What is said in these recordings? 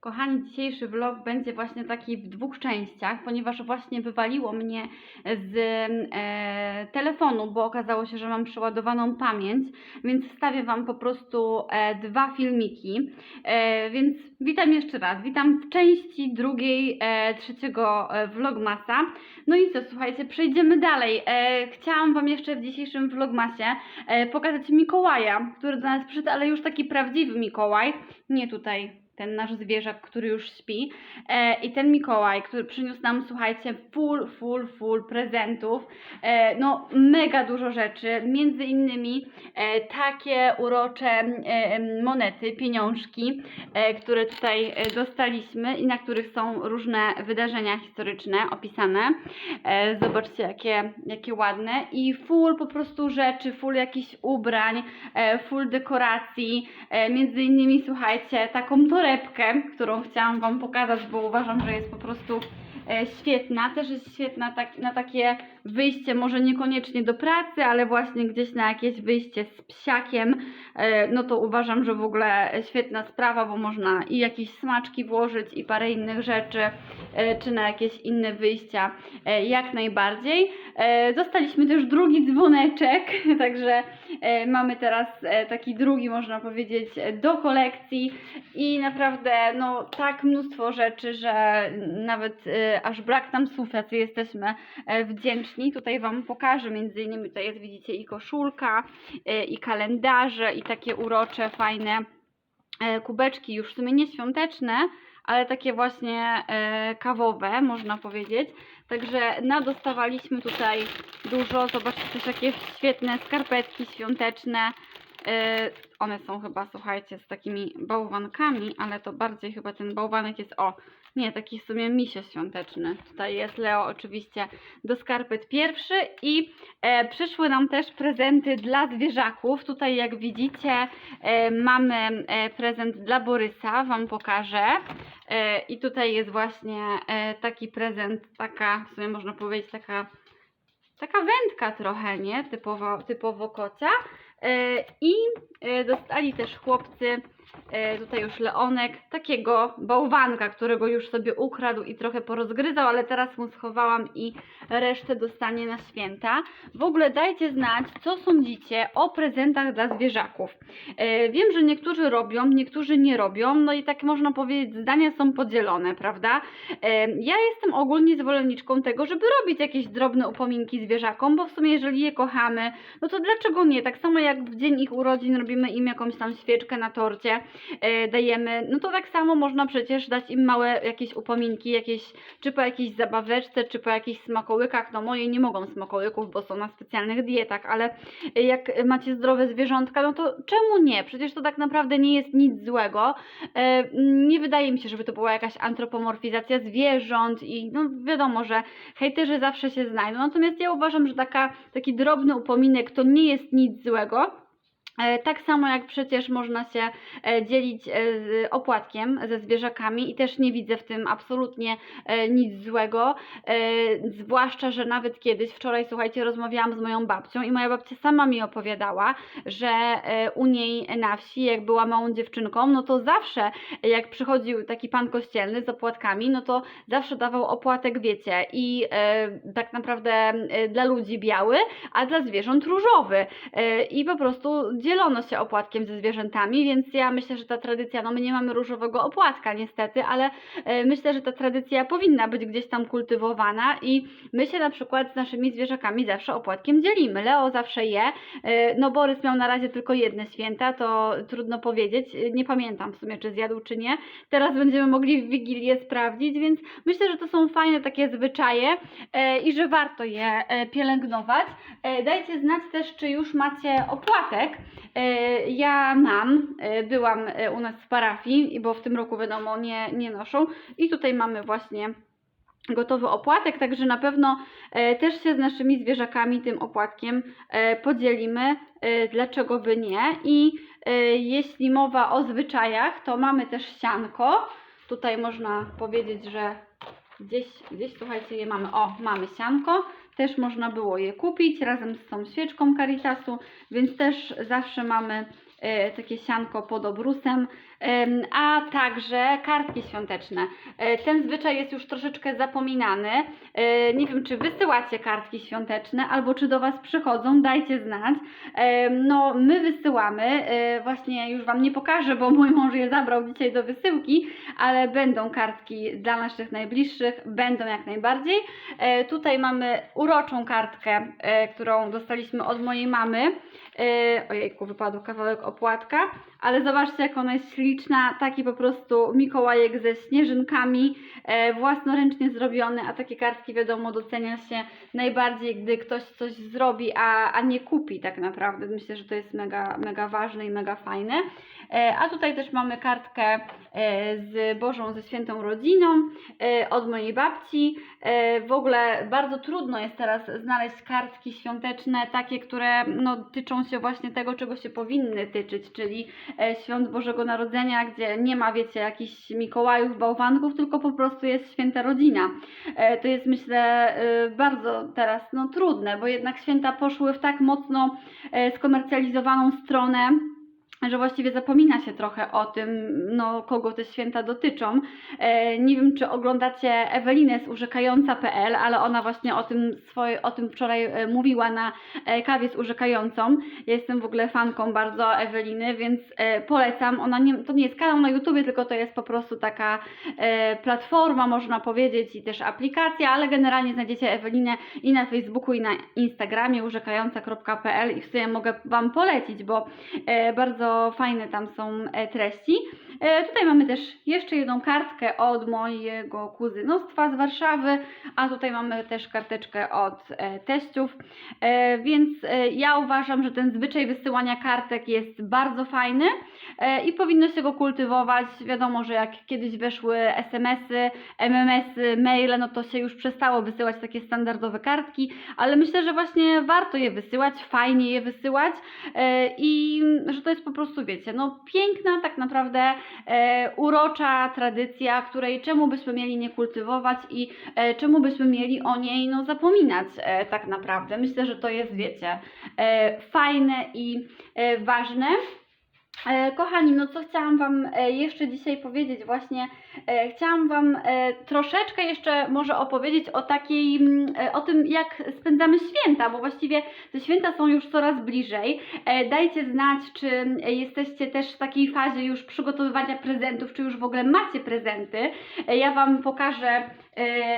Kochani, dzisiejszy vlog będzie właśnie taki w dwóch częściach, ponieważ właśnie wywaliło mnie z e, telefonu, bo okazało się, że mam przeładowaną pamięć, więc wstawię Wam po prostu e, dwa filmiki. E, więc witam jeszcze raz, witam w części drugiej e, trzeciego e, vlogmasa. No i co, słuchajcie, przejdziemy dalej. E, chciałam Wam jeszcze w dzisiejszym vlogmasie e, pokazać Mikołaja, który do nas przyszedł, ale już taki prawdziwy Mikołaj, nie tutaj ten nasz zwierzak, który już śpi. E, I ten Mikołaj, który przyniósł nam, słuchajcie, full, full, full prezentów. E, no, mega dużo rzeczy. Między innymi e, takie urocze e, monety, pieniążki, e, które tutaj e, dostaliśmy i na których są różne wydarzenia historyczne opisane. E, zobaczcie, jakie, jakie ładne. I full po prostu rzeczy, full jakichś ubrań, e, full dekoracji. E, między innymi, słuchajcie, taką torebkę, którą chciałam Wam pokazać, bo uważam, że jest po prostu świetna. Też jest świetna tak, na takie wyjście, może niekoniecznie do pracy, ale właśnie gdzieś na jakieś wyjście z psiakiem. E, no to uważam, że w ogóle świetna sprawa, bo można i jakieś smaczki włożyć, i parę innych rzeczy, e, czy na jakieś inne wyjścia, e, jak najbardziej. E, Dostaliśmy też drugi dzwoneczek, także e, mamy teraz e, taki drugi, można powiedzieć, e, do kolekcji i naprawdę no tak mnóstwo rzeczy, że nawet e, aż brak nam słów, jacy jesteśmy e, wdzięczni. Tutaj Wam pokażę, między innymi tutaj jest, widzicie, i koszulka, e, i kalendarze, i takie urocze, fajne e, kubeczki, już w sumie nie świąteczne, ale takie właśnie kawowe, można powiedzieć. Także nadostawaliśmy tutaj dużo. Zobaczcie też jakie świetne skarpetki świąteczne. E, one są chyba, słuchajcie, z takimi bałwankami, ale to bardziej chyba ten bałwanek jest, o, nie, taki w sumie misie świąteczny. Tutaj jest Leo oczywiście do skarpet pierwszy i e, przyszły nam też prezenty dla zwierzaków. Tutaj jak widzicie e, mamy e, prezent dla Borysa, Wam pokażę. E, I tutaj jest właśnie e, taki prezent, taka, w sumie można powiedzieć taka, taka wędka trochę, nie? Typowo, typowo kocia. E, I e, dostali też chłopcy, tutaj już Leonek, takiego bałwanka, którego już sobie ukradł i trochę porozgryzał, ale teraz mu schowałam i resztę dostanie na święta. W ogóle dajcie znać, co sądzicie o prezentach dla zwierzaków. E, Wiem, że niektórzy robią, niektórzy nie robią, no i tak można powiedzieć, zdania są podzielone, prawda? E, Ja jestem ogólnie zwolenniczką tego, żeby robić jakieś drobne upominki zwierzakom, bo w sumie jeżeli je kochamy, no to dlaczego nie? Tak samo jak w dzień ich urodzin robimy im jakąś tam świeczkę na torcie, e, dajemy, no to tak samo można przecież dać im małe jakieś upominki, jakieś, czy po jakiejś zabaweczce, czy po jakichś smakołykach, no moje nie mogą smakołyków, bo są na specjalnych dietach, ale jak macie zdrowe zwierzątka, no to czemu nie? Przecież to tak naprawdę nie jest nic złego. E, Nie wydaje mi się, żeby to była jakaś antropomorfizacja zwierząt i no wiadomo, że hejterzy zawsze się znajdą. Natomiast ja uważam, że taka, taki drobny upominek to nie jest nic złego. E, Tak samo jak przecież można się e, dzielić e, opłatkiem ze zwierzakami i też nie widzę w tym absolutnie nic złego. Zwłaszcza, że nawet kiedyś, wczoraj słuchajcie, rozmawiałam z moją babcią i moja babcia sama mi opowiadała, że u niej na wsi, jak była małą dziewczynką, no to zawsze jak przychodził taki pan kościelny z opłatkami, no to zawsze dawał opłatek, wiecie, i tak naprawdę dla ludzi biały, a dla zwierząt różowy. I po prostu dzielono się opłatkiem ze zwierzętami, więc ja myślę, że ta tradycja, no my nie mamy różowego opłatka niestety, ale e, myślę, że ta tradycja powinna być gdzieś tam kultywowana i my się na przykład z naszymi zwierzakami zawsze opłatkiem dzielimy. Leo zawsze je, e, no Borys miał na razie tylko jedne święta, to trudno powiedzieć, E, nie pamiętam w sumie czy zjadł czy nie. Teraz będziemy mogli w Wigilię sprawdzić, więc myślę, że to są fajne takie zwyczaje i że warto je pielęgnować. Dajcie znać też, czy już macie opłatek. E, Ja mam, e, byłam e, u nas w parafii, bo w tym roku wiadomo nie, nie noszą i tutaj mamy właśnie gotowy opłatek, także na pewno też się z naszymi zwierzakami tym opłatkiem podzielimy, dlaczego by nie. I jeśli mowa o zwyczajach, to mamy też sianko. Tutaj można powiedzieć, że gdzieś, gdzieś słuchajcie, je mamy. O, mamy sianko. Też można było je kupić razem z tą świeczką Caritasu, więc też zawsze mamy takie sianko pod obrusem, em, a także kartki świąteczne. E, Ten zwyczaj jest już troszeczkę zapominany. E, Nie wiem, czy wysyłacie kartki świąteczne, albo czy do Was przychodzą, dajcie znać. No, my wysyłamy, e, właśnie już Wam nie pokażę, bo mój mąż je zabrał dzisiaj do wysyłki, ale będą kartki dla naszych najbliższych, będą jak najbardziej. E, Tutaj mamy uroczą kartkę, e, którą dostaliśmy od mojej mamy. E, Ojejku, wypadł kawałek opłatka, ale zobaczcie jak ona jest śliczna, taki po prostu Mikołajek ze śnieżynkami, e, własnoręcznie zrobiony, a takie kartki wiadomo docenia się najbardziej, gdy ktoś coś zrobi, a, a nie kupi tak naprawdę. Myślę, że to jest mega, mega ważne i mega fajne. E, A tutaj też mamy kartkę e, z Bożą, ze świętą rodziną e, od mojej babci. E, W ogóle bardzo trudno jest teraz znaleźć kartki świąteczne, takie, które no, tyczą się właśnie tego, czego się powinny tyczyć, czyli świąt Bożego Narodzenia, gdzie nie ma, wiecie, jakichś Mikołajów, bałwanków, tylko po prostu jest święta rodzina. E, To jest myślę e, bardzo teraz no, trudne, bo jednak święta poszły w tak mocno e, skomercjalizowaną stronę, że właściwie zapomina się trochę o tym, no, kogo te święta dotyczą. E, nie wiem, czy oglądacie Ewelinę z urzekająca.pl, ale ona właśnie o tym, swoje, o tym wczoraj e, mówiła na e, kawie z urzekającą. Ja jestem w ogóle fanką bardzo Eweliny, więc e, polecam. Ona nie, to nie jest kanał na YouTubie, tylko to jest po prostu taka e, platforma, można powiedzieć, i też aplikacja, ale generalnie znajdziecie Ewelinę i na Facebooku, i na Instagramie urzekająca.pl i w sumie mogę Wam polecić, bo e, bardzo fajne tam są e, treści. E, tutaj mamy też jeszcze jedną kartkę od mojego kuzynostwa z Warszawy, a tutaj mamy też karteczkę od e, teściów, więc ja uważam, że ten zwyczaj wysyłania kartek jest bardzo fajny i powinno się go kultywować. Wiadomo, że jak kiedyś weszły SMS-y, MMS-y, maile, no to się już przestało wysyłać takie standardowe kartki, ale myślę, że właśnie warto je wysyłać, fajnie je wysyłać i że to jest po prostu, wiecie, no piękna tak naprawdę e, urocza tradycja, której czemu byśmy mieli nie kultywować i e, czemu byśmy mieli o niej no zapominać e, tak naprawdę. Myślę, że to jest, wiecie, e, fajne i e, ważne. E, Kochani, no co chciałam Wam e, jeszcze dzisiaj powiedzieć? Właśnie e, chciałam Wam troszeczkę jeszcze może opowiedzieć o takiej, mm, o tym jak spędzamy święta, bo właściwie te święta są już coraz bliżej. Dajcie znać, czy jesteście też w takiej fazie już przygotowywania prezentów, czy już w ogóle macie prezenty. Ja Wam pokażę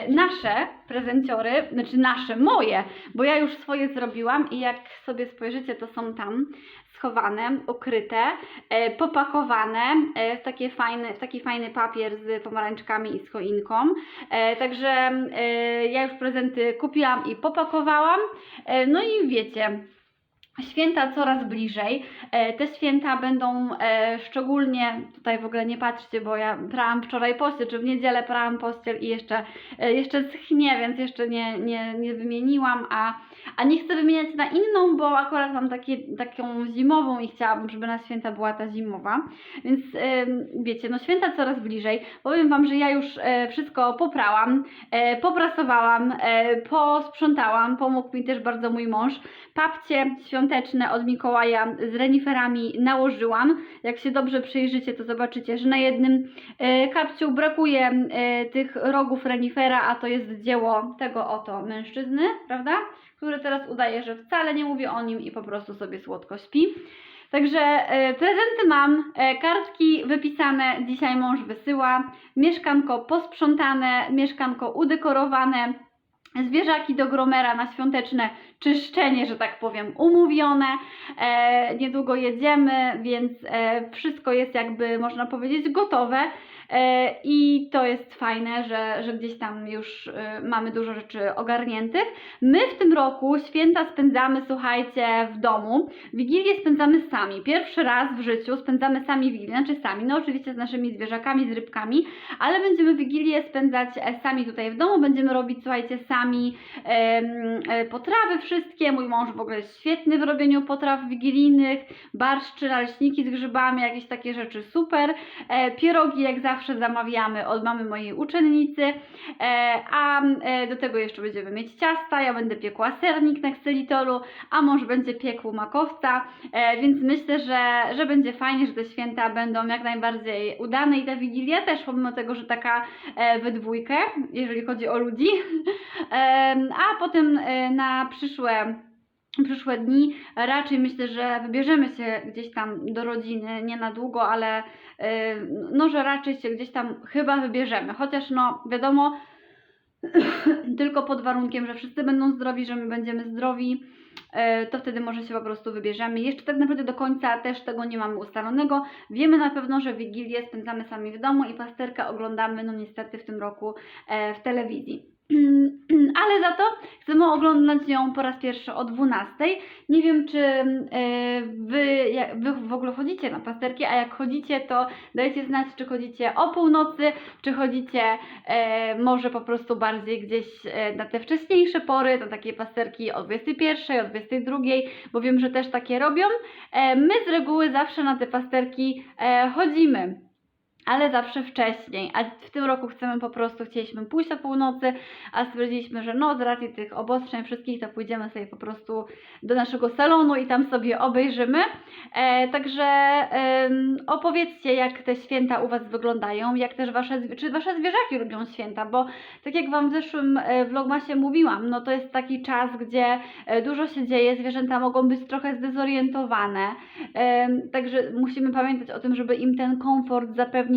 nasze prezenciory, znaczy nasze, moje, bo ja już swoje zrobiłam i jak sobie spojrzycie, to są tam schowane, ukryte, popakowane e, w, takie fajne, w taki fajny papier z pomarańczkami i z choinką. E, także e, ja już prezenty kupiłam i popakowałam. E, no i wiecie, Święta coraz bliżej. E, Te święta będą e, szczególnie, tutaj w ogóle nie patrzcie, bo ja prałam wczoraj pościel, czy w niedzielę prałam pościel i jeszcze, e, jeszcze schnie, więc jeszcze nie, nie, nie wymieniłam, a, a nie chcę wymieniać na inną, bo akurat mam takie, taką zimową i chciałabym, żeby na święta była ta zimowa. Więc wiecie, no święta coraz bliżej. Powiem Wam, że ja już wszystko poprałam, poprasowałam, posprzątałam, pomógł mi też bardzo mój mąż. Papcie świąteczne od Mikołaja z reniferami nałożyłam. Jak się dobrze przyjrzycie, to zobaczycie, że na jednym e, kapciu brakuje e, tych rogów renifera, a to jest dzieło tego oto mężczyzny, prawda? Który teraz udaje, że wcale nie mówi o nim i po prostu sobie słodko śpi. Także e, prezenty mam, kartki wypisane, dzisiaj mąż wysyła, mieszkanko posprzątane, mieszkanko udekorowane, zwierzaki do gromera na świąteczne czyszczenie, że tak powiem, umówione. E, niedługo jedziemy, więc e, wszystko jest jakby, można powiedzieć, gotowe. E, I to jest fajne, że, że gdzieś tam już e, mamy dużo rzeczy ogarniętych. My w tym roku święta spędzamy, słuchajcie, w domu. Wigilię spędzamy sami. Pierwszy raz w życiu spędzamy sami Wigilię, znaczy sami, no oczywiście z naszymi zwierzakami, z rybkami, ale będziemy Wigilię spędzać e, sami tutaj w domu. Będziemy robić, słuchajcie, sami e, potrawy wszystkie. Mój mąż w ogóle jest świetny w robieniu potraw wigilijnych, barszczy, naleśniki z grzybami, jakieś takie rzeczy super. Pierogi jak zawsze zamawiamy od mamy mojej uczennicy, e, a e, do tego jeszcze będziemy mieć ciasta, ja będę piekła sernik na ksylitolu, a mąż będzie piekł makowca, e, więc myślę, że, że będzie fajnie, że te święta będą jak najbardziej udane i ta Wigilia też, pomimo tego, że taka we dwójkę, jeżeli chodzi o ludzi, a potem na przyszłe przyszłe dni raczej myślę, że wybierzemy się gdzieś tam do rodziny, nie na długo, ale e, no, że raczej się gdzieś tam chyba wybierzemy. Chociaż no wiadomo, tylko pod warunkiem, że wszyscy będą zdrowi, że my będziemy zdrowi, e, to wtedy może się po prostu wybierzemy. Jeszcze tak naprawdę do końca też tego nie mamy ustalonego. Wiemy na pewno, że Wigilię spędzamy sami w domu i pasterkę oglądamy, no niestety w tym roku e, w telewizji. Ale za to chcemy oglądać ją po raz pierwszy o 12. Nie wiem, czy e, wy, wy w ogóle chodzicie na pasterki, a jak chodzicie, to dajcie znać, czy chodzicie o północy, czy chodzicie e, może po prostu bardziej gdzieś e, na te wcześniejsze pory, na takie pasterki o 21, o 22, bo wiem, że też takie robią. My z reguły zawsze na te pasterki chodzimy. Ale zawsze wcześniej, a w tym roku chcemy po prostu, chcieliśmy pójść o północy, a stwierdziliśmy, że no z racji tych obostrzeń wszystkich, to pójdziemy sobie po prostu do naszego salonu i tam sobie obejrzymy. E, także em, opowiedzcie, jak te święta u Was wyglądają, jak też Wasze, czy Wasze zwierzaki lubią święta, bo tak jak Wam w zeszłym e, vlogmasie mówiłam, no to jest taki czas, gdzie e, dużo się dzieje, zwierzęta mogą być trochę zdezorientowane, em, także musimy pamiętać o tym, żeby im ten komfort zapewnić,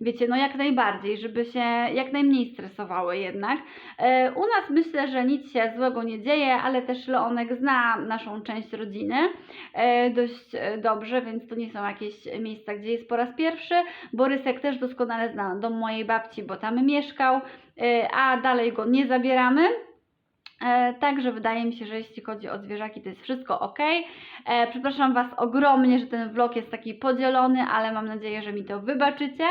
wiecie, no jak najbardziej, żeby się jak najmniej stresowały jednak. E, U nas myślę, że nic się złego nie dzieje, ale też Leonek zna naszą część rodziny e, dość e, dobrze, więc to nie są jakieś miejsca, gdzie jest po raz pierwszy. Borysek też doskonale zna dom mojej babci, bo tam mieszkał, a dalej go nie zabieramy. E, Także wydaje mi się, że jeśli chodzi o zwierzaki, to jest wszystko ok. E, przepraszam Was ogromnie, że ten vlog jest taki podzielony, ale mam nadzieję, że mi to wybaczycie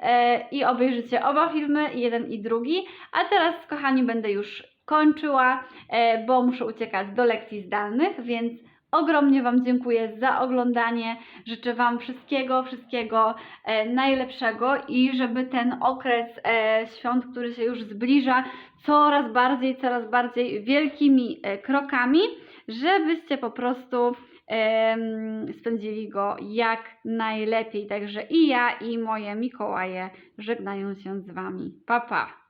e, i obejrzycie oba filmy, jeden i drugi. A teraz, kochani, będę już kończyła, bo muszę uciekać do lekcji zdalnych, więc ogromnie Wam dziękuję za oglądanie. Życzę Wam wszystkiego, wszystkiego e, najlepszego i żeby ten okres e, świąt, który się już zbliża, coraz bardziej, coraz bardziej wielkimi e, krokami, żebyście po prostu spędzili go jak najlepiej. Także i ja, i moje Mikołaje żegnają się z Wami. Pa, pa!